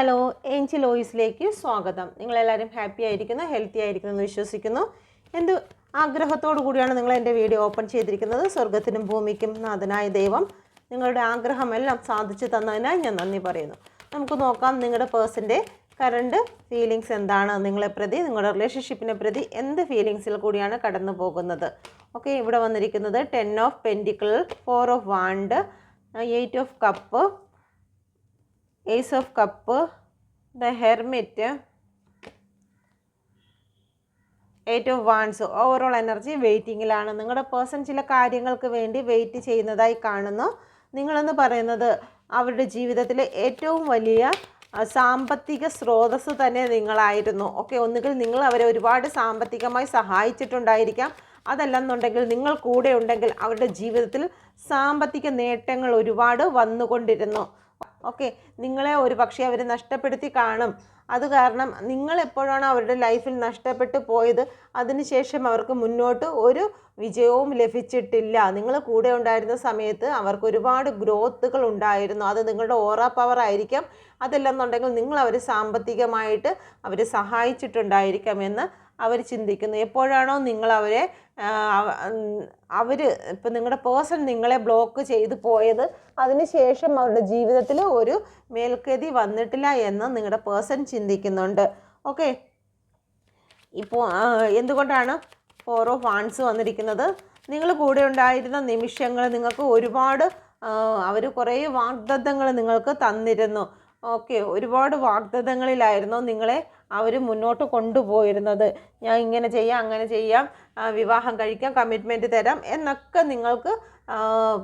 Hello ഏഞ്ചി ലോയിസിലേക്ക് സ്വാഗതം. നിങ്ങളെല്ലാവരും happy ആയിരിക്കുന്നു ഹെൽത്തി ആയിരിക്കുന്നു എന്ന് വിശ്വസിക്കുന്നു. എന്ത് ആഗ്രഹത്തോടു കൂടിയാണ് നിങ്ങൾ എന്റെ വീഡിയോ ഓപ്പൺ ചെയ്തിരിക്കുന്നത്. സ്വർഗത്തിനും ഭൂമിക്കും നാഥനായ ദൈവം നിങ്ങളുടെ ആഗ്രഹമെല്ലാം സാധിച്ചു തന്നതിനായി ഞാൻ നന്ദി പറയുന്നു. നമുക്ക് നോക്കാം നിങ്ങളുടെ പേഴ്സന്റെ കറണ്ട് ഫീലിങ്സ് എന്താണ് നിങ്ങളെ പ്രതി നിങ്ങളുടെ റിലേഷൻഷിപ്പിനെ പ്രതി എന്ത് ഫീലിങ്സിൽ കൂടിയാണ് കടന്നു പോകുന്നത്. ഓക്കെ ഇവിടെ വന്നിരിക്കുന്നത് ten of pentacle four of wand eight of cup ace of cup the hermit eight of wands overall energy വെയിറ്റിങ്ങിലാണ് നിങ്ങളുടെ പേഴ്സൺ ചില കാര്യങ്ങൾക്ക് വേണ്ടി വെയിറ്റ് ചെയ്യുന്നതായി കാണുന്നു. നിങ്ങളെന്ന് പറയുന്നത് അവരുടെ ജീവിതത്തിലെ ഏറ്റവും വലിയ സാമ്പത്തിക സ്രോതസ്സ് തന്നെ നിങ്ങളായിരുന്നു. ഓക്കെ ഒന്നുകിൽ നിങ്ങൾ അവരെ ഒരുപാട് സാമ്പത്തികമായി സഹായിച്ചിട്ടുണ്ടായിരിക്കാം. അതല്ലെന്നുണ്ടെങ്കിൽ നിങ്ങൾ കൂടെ ഉണ്ടെങ്കിൽ അവരുടെ ജീവിതത്തിൽ സാമ്പത്തിക നേട്ടങ്ങൾ ഒരുപാട് വന്നുകൊണ്ടിരുന്നു. ഓക്കെ നിങ്ങളെ ഒരു പക്ഷേ അവർ നഷ്ടപ്പെടുത്തി കാണും. അത് കാരണം നിങ്ങൾ എപ്പോഴാണ് അവരുടെ ലൈഫിൽ നഷ്ടപ്പെട്ടു പോയത് അതിനുശേഷം അവർക്ക് മുന്നോട്ട് ഒരു വിജയവും ലഭിച്ചിട്ടില്ല. നിങ്ങൾ കൂടെ ഉണ്ടായിരുന്ന സമയത്ത് അവർക്ക് ഒരുപാട് ഗ്രോത്തുകൾ ഉണ്ടായിരുന്നു. അത് നിങ്ങളുടെ ഓറ പവർ ആയിരിക്കാം. അതല്ലെന്നുണ്ടെങ്കിൽ നിങ്ങൾ അവർ സാമ്പത്തികമായിട്ട് അവരെ സഹായിച്ചിട്ടുണ്ടായിരിക്കാം എന്ന് അവർ ചിന്തിക്കുന്നു. എപ്പോഴാണോ നിങ്ങൾ അവരെ അവർ ഇപ്പം നിങ്ങളുടെ പേഴ്സൺ നിങ്ങളെ ബ്ലോക്ക് ചെയ്തു പോയത് അതിനുശേഷം അവരുടെ ജീവിതത്തിൽ ഒരു മേൽക്കതി വന്നിട്ടില്ല എന്ന് നിങ്ങളുടെ പേഴ്സൺ ചിന്തിക്കുന്നുണ്ട്. ഓക്കെ? ഇപ്പോൾ എന്തുകൊണ്ടാണ് ഫോർ ഓഫ് വാൺസ് വന്നിരിക്കുന്നത്? നിങ്ങൾ കൂടെ ഉണ്ടായിരുന്ന നിമിഷങ്ങൾ നിങ്ങൾക്ക് ഒരുപാട് അവർ കുറേ വാഗ്ദത്തങ്ങൾ നിങ്ങൾക്ക് തന്നിരുന്നു. ഓക്കെ ഒരുപാട് വാഗ്ദത്തങ്ങളിലായിരുന്നു നിങ്ങളെ അവർ മുന്നോട്ട് കൊണ്ടുപോയിരുന്നത്. ഞാൻ ഇങ്ങനെ ചെയ്യാം അങ്ങനെ ചെയ്യാം വിവാഹം കഴിക്കാം കമ്മിറ്റ്മെന്റ് തരാം എന്നൊക്കെ നിങ്ങൾക്ക്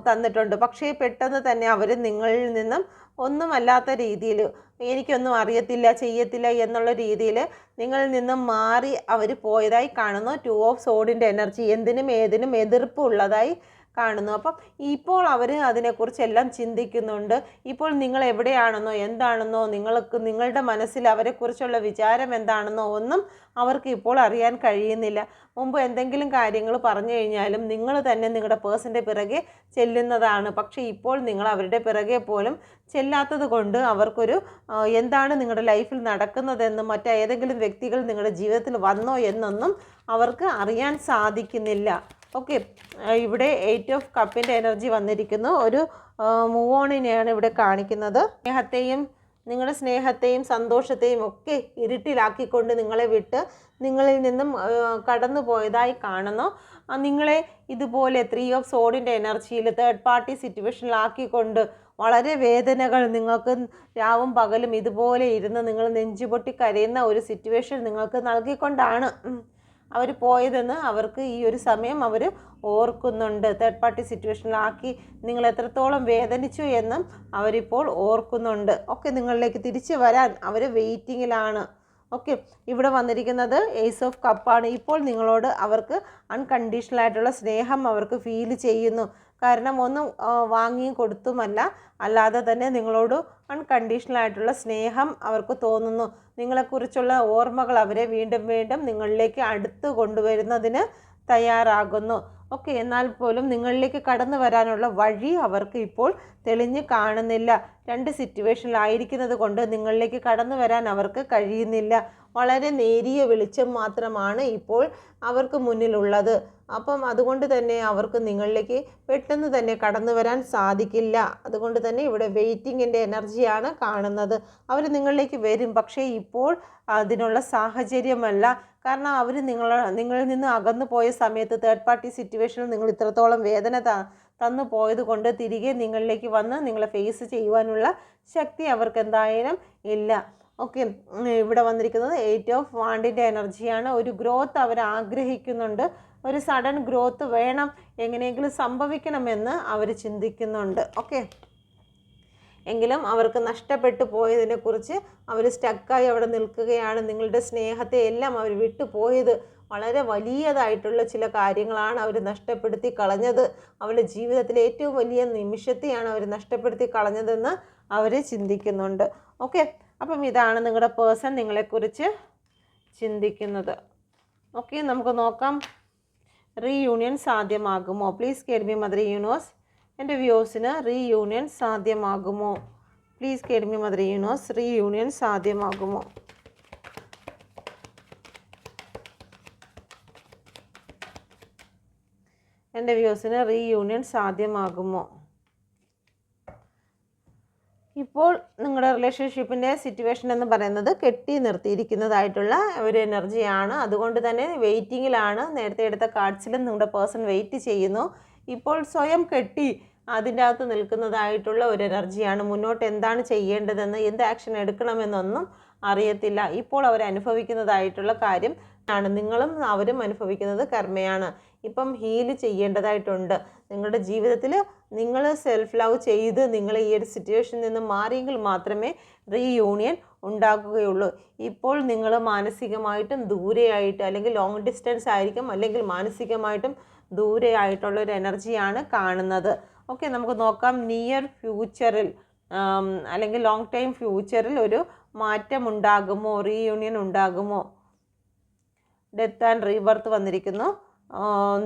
തന്നിട്ടുണ്ട്. പക്ഷേ പെട്ടെന്ന് തന്നെ അവർ നിങ്ങളിൽ നിന്നും ഒന്നുമല്ലാത്ത രീതിയിൽ എനിക്കൊന്നും അറിയത്തില്ല ചെയ്യത്തില്ല എന്നുള്ള രീതിയിൽ നിങ്ങളിൽ നിന്നും മാറി അവർ പോയതായി കാണുന്നു. ടു ഓഫ് സോഡിന്റെ എനർജി എന്തിനും ഏതിനും എതിർപ്പ് ഉള്ളതായി കാണുന്നു. അപ്പം ഇപ്പോൾ അവർ അതിനെക്കുറിച്ചെല്ലാം ചിന്തിക്കുന്നുണ്ട്. ഇപ്പോൾ നിങ്ങൾ എവിടെയാണെന്നോ എന്താണെന്നോ നിങ്ങൾക്ക് നിങ്ങളുടെ മനസ്സിൽ അവരെക്കുറിച്ചുള്ള വിചാരം എന്താണെന്നോ ഒന്നും അവർക്ക് ഇപ്പോൾ അറിയാൻ കഴിയുന്നില്ല. മുമ്പ് എന്തെങ്കിലും കാര്യങ്ങൾ പറഞ്ഞു കഴിഞ്ഞാലും നിങ്ങൾ തന്നെ നിങ്ങളുടെ പേഴ്സന്റെ പിറകെ ചെല്ലുന്നതാണ്. പക്ഷേ ഇപ്പോൾ നിങ്ങൾ അവരുടെ പിറകെ പോലും ചെല്ലാത്തത് കൊണ്ട് അവർക്കൊരു എന്താണ് നിങ്ങളുടെ ലൈഫിൽ നടക്കുന്നതെന്നും മറ്റേതെങ്കിലും വ്യക്തികൾ നിങ്ങളുടെ ജീവിതത്തിൽ വന്നോ എന്നൊന്നും അവർക്ക് അറിയാൻ സാധിക്കുന്നില്ല. ഓക്കെ. ഇവിടെ എയ്റ്റ് ഓഫ് കപ്പിന്റെ എനർജി വന്നിരിക്കുന്നു. ഒരു മൂവ് ഓണിനെയാണ് ഇവിടെ കാണിക്കുന്നത്. സ്നേഹത്തെയും നിങ്ങളുടെ സ്നേഹത്തെയും സന്തോഷത്തെയും ഒക്കെ ഇരുട്ടിലാക്കിക്കൊണ്ട് നിങ്ങളെ വിട്ട് നിങ്ങളിൽ നിന്നും കടന്നു പോയതായി കാണുന്നു. നിങ്ങളെ ഇതുപോലെ ത്രീ ഓഫ് സോഡിന്റെ എനർജിയിൽ തേർഡ് പാർട്ടി സിറ്റുവേഷനിലാക്കിക്കൊണ്ട് വളരെ വേദനകൾ നിങ്ങൾക്ക് രാവും പകലും ഇതുപോലെ ഇരുന്ന് നിങ്ങൾ നെഞ്ചുപൊട്ടി കരയുന്ന ഒരു സിറ്റുവേഷൻ നിങ്ങൾക്ക് നൽകിക്കൊണ്ടാണ്. അവർ പോയതെന്ന് അവർക്ക് ഈ ഒരു സമയം അവർ ഓർക്കുന്നുണ്ട്. തേർഡ് പാർട്ടി സിറ്റുവേഷനിലാക്കി നിങ്ങൾ എത്രത്തോളം വേദനിച്ചു എന്നും അവരിപ്പോൾ ഓർക്കുന്നുണ്ട്. ഓക്കെ നിങ്ങളിലേക്ക് തിരിച്ചു വരാൻ അവർ വെയിറ്റിങ്ങിലാണ് ഓക്കെ ഇവിടെ വന്നിരിക്കുന്നത് ഏസ് ഓഫ് കപ്പാണ് ഇപ്പോൾ നിങ്ങളോട് അവർക്ക് അൺകണ്ടീഷണൽ ആയിട്ടുള്ള സ്നേഹം അവർക്ക് ഫീൽ ചെയ്യുന്നു. കാരണം ഒന്നും വാങ്ങി വാങ്ങിയും കൊടുത്തുമല്ല. അല്ലാതെ തന്നെ നിങ്ങളോട് അൺകണ്ടീഷണൽ ആയിട്ടുള്ള സ്നേഹം അവർക്ക് തോന്നുന്നു. നിങ്ങളെക്കുറിച്ചുള്ള ഓർമ്മകൾ അവരെ വീണ്ടും വീണ്ടും നിങ്ങളിലേക്ക് അടുത്ത് കൊണ്ടുവരുന്നതിന് തയ്യാറാകുന്നു. ഓക്കെ എന്നാൽ പോലും നിങ്ങളിലേക്ക് കടന്നു വരാനുള്ള വഴി അവർക്ക് ഇപ്പോൾ തെളിഞ്ഞ് കാണുന്നില്ല. രണ്ട് സിറ്റുവേഷനിലായിരിക്കുന്നത് കൊണ്ട് നിങ്ങളിലേക്ക് കടന്നു വരാൻ അവർക്ക് കഴിയുന്നില്ല. വളരെ നേരിയ വെളിച്ചം മാത്രമാണ് ഇപ്പോൾ അവർക്ക് മുന്നിലുള്ളത്. അപ്പം അതുകൊണ്ട് തന്നെ അവർക്ക് നിങ്ങളിലേക്ക് പെട്ടെന്ന് തന്നെ കടന്നു വരാൻ സാധിക്കില്ല. അതുകൊണ്ട് തന്നെ ഇവിടെ വെയിറ്റിങ്ങിന്റെ എനർജിയാണ് കാണുന്നത്. അവർ നിങ്ങളിലേക്ക് വരും. പക്ഷേ ഇപ്പോൾ അതിനുള്ള സാഹചര്യമല്ല. കാരണം അവർ നിങ്ങൾ നിങ്ങളിൽ നിന്ന് അകന്നു പോയ സമയത്ത് തേർഡ് പാർട്ടി സിറ്റുവേഷനിൽ നിങ്ങൾ ഇത്രത്തോളം വേദന തന്നു പോയത് കൊണ്ട് തിരികെ നിങ്ങളിലേക്ക് വന്ന് നിങ്ങളെ ഫേസ് ചെയ്യുവാനുള്ള ശക്തി അവർക്ക് എന്തായാലും ഇല്ല. ഓക്കെ ഇവിടെ വന്നിരിക്കുന്നത് എയ്റ്റ് ഓഫ് വാണ്ടിന്റെ എനർജിയാണ്. ഒരു ഗ്രോത്ത് അവർ ആഗ്രഹിക്കുന്നുണ്ട്. ഒരു സഡൻ ഗ്രോത്ത് വേണം എങ്ങനെയെങ്കിലും സംഭവിക്കണമെന്ന് അവർ ചിന്തിക്കുന്നുണ്ട്. ഓക്കെ. എങ്കിലും അവർക്ക് നഷ്ടപ്പെട്ടു പോയതിനെക്കുറിച്ച് അവർ സ്റ്റക്കായി അവിടെ നിൽക്കുകയാണ്. നിങ്ങളുടെ സ്നേഹത്തെ എല്ലാം അവർ വിട്ടുപോയത് വളരെ വലിയതായിട്ടുള്ള ചില കാര്യങ്ങളാണ് അവർ നഷ്ടപ്പെടുത്തി കളഞ്ഞത്. അവരുടെ ജീവിതത്തിലെ ഏറ്റവും വലിയ നിമിഷത്തെയാണ് അവർ നഷ്ടപ്പെടുത്തി കളഞ്ഞതെന്ന് അവർ ചിന്തിക്കുന്നുണ്ട്. ഓക്കെ. അപ്പം ഇതാണ് നിങ്ങളുടെ പേഴ്സൺ നിങ്ങളെക്കുറിച്ച് ചിന്തിക്കുന്നത്. ഓക്കെ നമുക്ക് നോക്കാം. റീയൂണിയൻ സാധ്യമാകുമോ? പ്ലീസ് കേൾമി മദർ യൂണിവേഴ്സ് എന്റെ വ്യൂസിന് reunion സാധ്യമാകുമോ? Please tell me mother universe reunion സാധ്യമാകുമോ? എന്റെ വ്യൂസിന് റീ യൂണിയൻ സാധ്യമാകുമോ? ഇപ്പോൾ നിങ്ങളുടെ റിലേഷൻഷിപ്പിന്റെ സിറ്റുവേഷൻ എന്ന് പറയുന്നത് കെട്ടി നിർത്തിയിരിക്കുന്നതായിട്ടുള്ള ഒരു എനർജിയാണ് അതുകൊണ്ട് തന്നെ വെയിറ്റിങ്ങിലാണ് നേരത്തെ എടുത്ത കാർഡ്സിലും നിങ്ങളുടെ പേഴ്സൺ വെയിറ്റ് ചെയ്യുന്നു. ഇപ്പോൾ സ്വയം കെട്ടി അതിന്റെ അകത്ത് നിൽക്കുന്നതായിട്ടുള്ള ഒരു എനർജിയാണ് മുന്നോട്ട് എന്താണ് ചെയ്യേണ്ടതെന്ന് എന്ത് ആക്ഷൻ എടുക്കണമെന്നൊന്നും അറിയത്തില്ല. ഇപ്പോൾ അവർ അനുഭവിക്കുന്നതായിട്ടുള്ള കാര്യം ആണ്. നിങ്ങളും അവരും അനുഭവിക്കുന്നത് കർമ്മയാണ്. ഇപ്പം ഹീൽ ചെയ്യേണ്ടതായിട്ടുണ്ട്. നിങ്ങളുടെ ജീവിതത്തിൽ നിങ്ങൾ സെൽഫ് ലവ് ചെയ്ത് നിങ്ങൾ ഈ ഒരു സിറ്റുവേഷനിൽ നിന്ന് മാറിയെങ്കിൽ മാത്രമേ റീയൂണിയൻ ഉണ്ടാക്കുകയുള്ളൂ ഇപ്പോൾ നിങ്ങൾ മാനസികമായിട്ടും ദൂരെയായിട്ട് അല്ലെങ്കിൽ ലോങ് ഡിസ്റ്റൻസ് ആയിരിക്കും അല്ലെങ്കിൽ മാനസികമായിട്ടും ദൂരെ ആയിട്ടുള്ള ഒരു എനർജിയാണ് കാണുന്നത്. ഓക്കെ നമുക്ക് നോക്കാം നിയർ ഫ്യൂച്ചറിൽ അല്ലെങ്കിൽ ലോങ് ടൈം ഫ്യൂച്ചറിൽ ഒരു മാറ്റം ഉണ്ടാകുമോ? റീയൂണിയൻ ഉണ്ടാകുമോ? ഡെത്ത് ആൻഡ് റീബർത്ത് വന്നിരിക്കുന്നു.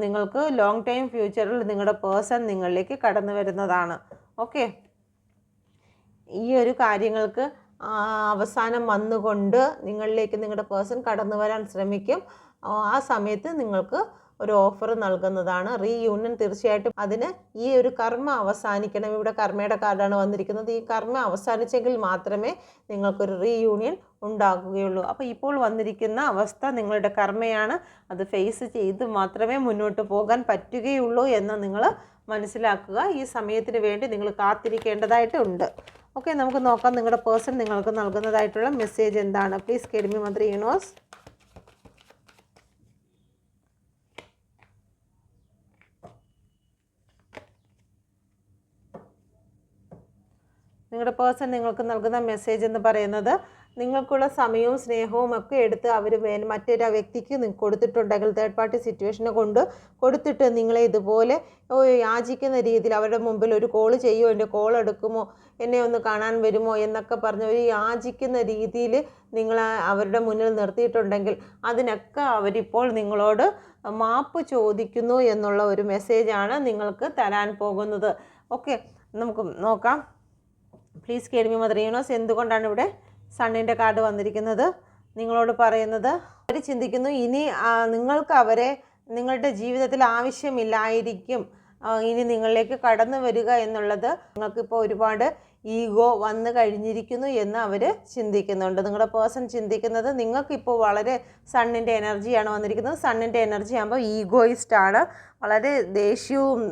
നിങ്ങൾക്ക് ലോങ് ടൈം ഫ്യൂച്ചറിൽ നിങ്ങളുടെ പേഴ്സൺ നിങ്ങളിലേക്ക് കടന്നു വരുന്നതാണ്. ഓക്കെ ഈ ഒരു കാര്യങ്ങൾക്ക് അവസാനം വന്നുകൊണ്ട് നിങ്ങളിലേക്ക് നിങ്ങളുടെ പേഴ്സൺ കടന്നു വരാൻ ശ്രമിക്കും. ആ സമയത്ത് നിങ്ങൾക്ക് ഒരു ഓഫർ നൽകുന്നതാണ്. റീയൂണിയൻ തീർച്ചയായിട്ടും അതിന് ഈ ഒരു കർമ്മ അവസാനിക്കണം. ഇവിടെ കർമ്മയുടെ കാർഡാണ് വന്നിരിക്കുന്നത്. ഈ കർമ്മ അവസാനിച്ചെങ്കിൽ മാത്രമേ നിങ്ങൾക്കൊരു റീയൂണിയൻ ഉണ്ടാകുകയുള്ളൂ. അപ്പോൾ ഇപ്പോൾ വന്നിരിക്കുന്ന അവസ്ഥ നിങ്ങളുടെ കർമ്മയാണ്. അത് ഫേസ് ചെയ്ത് മാത്രമേ മുന്നോട്ട് പോകാൻ പറ്റുകയുള്ളൂ എന്ന് നിങ്ങൾ മനസ്സിലാക്കുക. ഈ സമയത്തിന് വേണ്ടി നിങ്ങൾ കാത്തിരിക്കേണ്ടതായിട്ടുണ്ട് ഓക്കെ നമുക്ക് നോക്കാം നിങ്ങളുടെ പേഴ്സൺ നിങ്ങൾക്ക് നൽകുന്നതായിട്ടുള്ള മെസ്സേജ് എന്താണ്. പ്ലീസ് കെഡ്മി മന്ത്രി യൂണിവേഴ്സ് നിങ്ങളുടെ പേഴ്സൺ നിങ്ങൾക്ക് നൽകുന്ന മെസ്സേജ് എന്ന് പറയുന്നത് നിങ്ങൾക്കുള്ള സമയവും സ്നേഹവും ഒക്കെ എടുത്ത് അവർ മറ്റൊരു വ്യക്തിക്ക് കൊടുത്തിട്ടുണ്ടെങ്കിൽ തേർഡ് പാർട്ടി സിറ്റുവേഷനെ കൊണ്ട് കൊടുത്തിട്ട് നിങ്ങളെ ഇതുപോലെ യാചിക്കുന്ന രീതിയിൽ അവരുടെ മുമ്പിൽ ഒരു കോൾ ചെയ്യുമോ എന്റെ കോൾ എടുക്കുമോ എന്നെ ഒന്ന് കാണാൻ വരുമോ എന്നൊക്കെ പറഞ്ഞ് ഒരു യാചിക്കുന്ന രീതിയിൽ നിങ്ങൾ അവരുടെ മുന്നിൽ നിർത്തിയിട്ടുണ്ടെങ്കിൽ അതിനൊക്കെ അവരിപ്പോൾ നിങ്ങളോട് മാപ്പ് ചോദിക്കുന്നു എന്നുള്ള ഒരു മെസ്സേജാണ് നിങ്ങൾക്ക് തരാൻ പോകുന്നത്. ഓക്കെ നമുക്ക് നോക്കാം. പ്ലീസ് കേൾമി മദർ യൂണോസ് എന്തുകൊണ്ടാണ് ഇവിടെ സണ്ണിന്റെ കാർഡ് വന്നിരിക്കുന്നത്? നിങ്ങളോട് പറയുന്നത് അവർ ചിന്തിക്കുന്നു ഇനി നിങ്ങൾക്ക് അവരെ നിങ്ങളുടെ ജീവിതത്തിൽ ആവശ്യമില്ലായിരിക്കും. ഇനി നിങ്ങളിലേക്ക് കടന്നു വരിക എന്നുള്ളത് നിങ്ങൾക്കിപ്പോൾ ഒരുപാട് ഈഗോ വന്നു കഴിഞ്ഞിരിക്കുന്നു എന്ന് അവർ ചിന്തിക്കുന്നുണ്ട്. നിങ്ങളുടെ പേഴ്സൺ ചിന്തിക്കുന്നത് നിങ്ങൾക്കിപ്പോൾ വളരെ സണ്ണിന്റെ എനർജിയാണ് വന്നിരിക്കുന്നത്. സണ്ണിന്റെ എനർജി ആകുമ്പോൾ ഈഗോയിസ്റ്റ് ആണ് വളരെ ദേഷ്യവും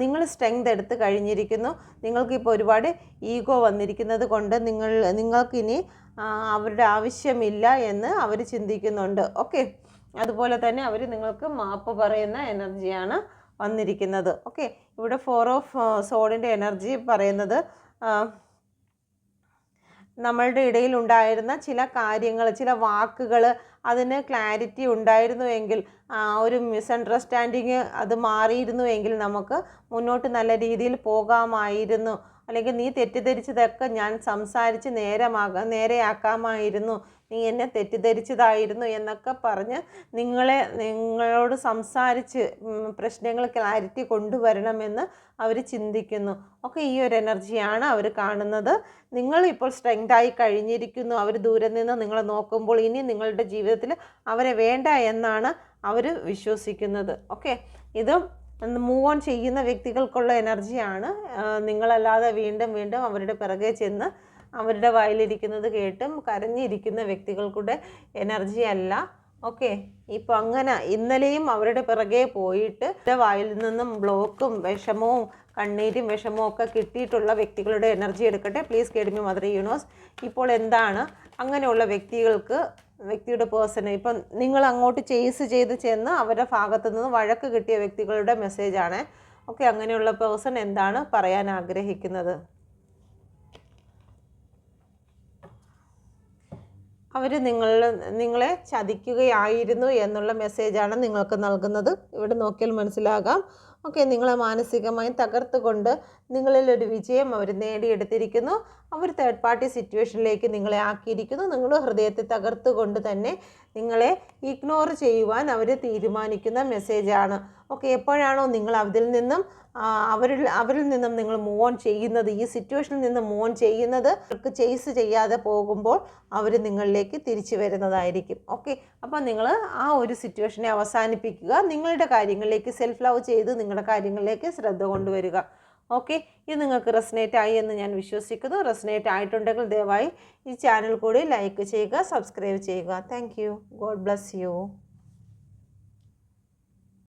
നിങ്ങൾ സ്ട്രെങ്ത് എടുത്ത് കഴിഞ്ഞിരിക്കുന്നു. നിങ്ങൾക്കിപ്പോൾ ഒരുപാട് ഈഗോ വന്നിരിക്കുന്നത് കൊണ്ട് നിങ്ങൾ നിങ്ങൾക്കിനി അവരുടെ ആവശ്യമില്ല എന്ന് അവർ ചിന്തിക്കുന്നുണ്ട്. ഓക്കെ അതുപോലെ തന്നെ അവർ നിങ്ങൾക്ക് മാപ്പ് പറയുന്ന എനർജിയാണ് വന്നിരിക്കുന്നത്. ഓക്കെ ഇവിടെ ഫോർ ഓഫ് സോഡിന്റെ എനർജി പറയുന്നത് നമ്മളുടെ ഇടയിൽ ഉണ്ടായിരുന്ന ചില കാര്യങ്ങൾ ചില വാക്കുകൾ അതിന് ക്ലാരിറ്റി ഉണ്ടായിരുന്നുവെങ്കിൽ ആ ഒരു മിസ്അണ്ടർസ്റ്റാൻഡിങ് അത് മാറിയിരുന്നുവെങ്കിൽ നമുക്ക് മുന്നോട്ട് നല്ല രീതിയിൽ പോകാമായിരുന്നു. അല്ലെങ്കിൽ നീ തെറ്റിദ്ധരിച്ചതൊക്കെ ഞാൻ സംസാരിച്ച് നേരമാകാം നേരെയാക്കാമായിരുന്നു. നീ എന്നെ തെറ്റിദ്ധരിച്ചതായിരുന്നു എന്നൊക്കെ പറഞ്ഞ് നിങ്ങളെ നിങ്ങളോട് സംസാരിച്ച് പ്രശ്നങ്ങൾ ക്ലാരിറ്റി കൊണ്ടുവരണമെന്ന് അവർ ചിന്തിക്കുന്നു. ഒക്കെ ഈ ഒരു എനർജിയാണ് അവർ കാണുന്നത്. നിങ്ങൾ ഇപ്പോൾ സ്ട്രെങ്തായി കഴിഞ്ഞിരിക്കുന്നു. അവർ ദൂരെ നിന്ന് നിങ്ങളെ നോക്കുമ്പോൾ ഇനി നിങ്ങളുടെ ജീവിതത്തിൽ അവരെ വേണ്ട എന്നാണ് അവർ വിശ്വസിക്കുന്നത്. ഓക്കെ? ഇതും മൂവ് ഓൺ ചെയ്യുന്ന വ്യക്തികൾക്കുള്ള എനർജിയാണ്. നിങ്ങളല്ലാതെ വീണ്ടും വീണ്ടും അവരുടെ പിറകെ ചെന്ന് അവരുടെ വായിലിരിക്കുന്നത് കേട്ടും കരഞ്ഞിരിക്കുന്ന വ്യക്തികൾക്കൂടെ എനർജി അല്ല ഓക്കെ ഇപ്പം അങ്ങനെ ഇന്നലെയും അവരുടെ പിറകെ പോയിട്ട് വായിൽ നിന്നും ബ്ലോക്കും വിഷമവും കണ്ണീരും വിഷമവും ഒക്കെ കിട്ടിയിട്ടുള്ള വ്യക്തികളുടെ എനർജി എടുക്കട്ടെ. പ്ലീസ് കേഡ്മി മദർ യൂണോസ് ഇപ്പോൾ എന്താണ്? അങ്ങനെയുള്ള വ്യക്തികൾക്ക് വ്യക്തിയുടെ പേഴ്സണെ ഇപ്പം നിങ്ങൾ അങ്ങോട്ട് ചേസ് ചെയ്ത് ചെന്ന് അവരുടെ ഭാഗത്തു നിന്ന് വഴക്ക് കിട്ടിയ വ്യക്തികളുടെ മെസ്സേജാണ് ഓക്കെ അങ്ങനെയുള്ള പേഴ്സൺ എന്താണ് പറയാൻ ആഗ്രഹിക്കുന്നത്? അവർ നിങ്ങൾ നിങ്ങളെ ചതിക്കുകയായിരുന്നു എന്നുള്ള മെസ്സേജാണ് നിങ്ങൾക്ക് നൽകുന്നത്. ഇവിടെ നോക്കിയാൽ മനസ്സിലാകാം. ഓക്കെ നിങ്ങളെ മാനസികമായി തകർത്തുകൊണ്ട് നിങ്ങളിൽ ഒരു വിജയം അവർ നേടിയെടുത്തിരിക്കുന്നു. അവർ തേർഡ് പാർട്ടി സിറ്റുവേഷനിലേക്ക് നിങ്ങളെ ആക്കിയിരിക്കുന്നു. നിങ്ങൾ ഹൃദയത്തെ തകർത്തുകൊണ്ട് തന്നെ നിങ്ങളെ ഇഗ്നോർ ചെയ്യുവാൻ അവർ തീരുമാനിക്കുന്ന മെസ്സേജാണ് ഓക്കെ എപ്പോഴാണോ നിങ്ങൾ അതിൽ നിന്നും അവരിൽ അവരിൽ നിന്നും നിങ്ങൾ മൂവ് ഓൺ ചെയ്യുന്നത് ഈ സിറ്റുവേഷനിൽ നിന്ന് മൂവ് ഓൺ ചെയ്യുന്നത് അവർക്ക് ചേസ് ചെയ്യാതെ പോകുമ്പോൾ അവർ നിങ്ങളിലേക്ക് തിരിച്ചു വരുന്നതായിരിക്കും. ഓക്കെ അപ്പോൾ നിങ്ങൾ ആ ഒരു സിറ്റുവേഷനെ അവസാനിപ്പിക്കുക നിങ്ങളുടെ കാര്യങ്ങളിലേക്ക് സെൽഫ് ലവ് ചെയ്ത് നിങ്ങളുടെ കാര്യങ്ങളിലേക്ക് ശ്രദ്ധ കൊണ്ടുവരിക. ഓക്കെ ഇത് നിങ്ങൾക്ക് റെസനേറ്റ് ആയി എന്ന് ഞാൻ വിശ്വസിക്കുന്നു. റെസനേറ്റ് ആയിട്ടുണ്ടെങ്കിൽ ദയവായി ഈ ചാനൽ കൂടി ലൈക്ക് ചെയ്യുക സബ്സ്ക്രൈബ് ചെയ്യുക. Thank you God bless you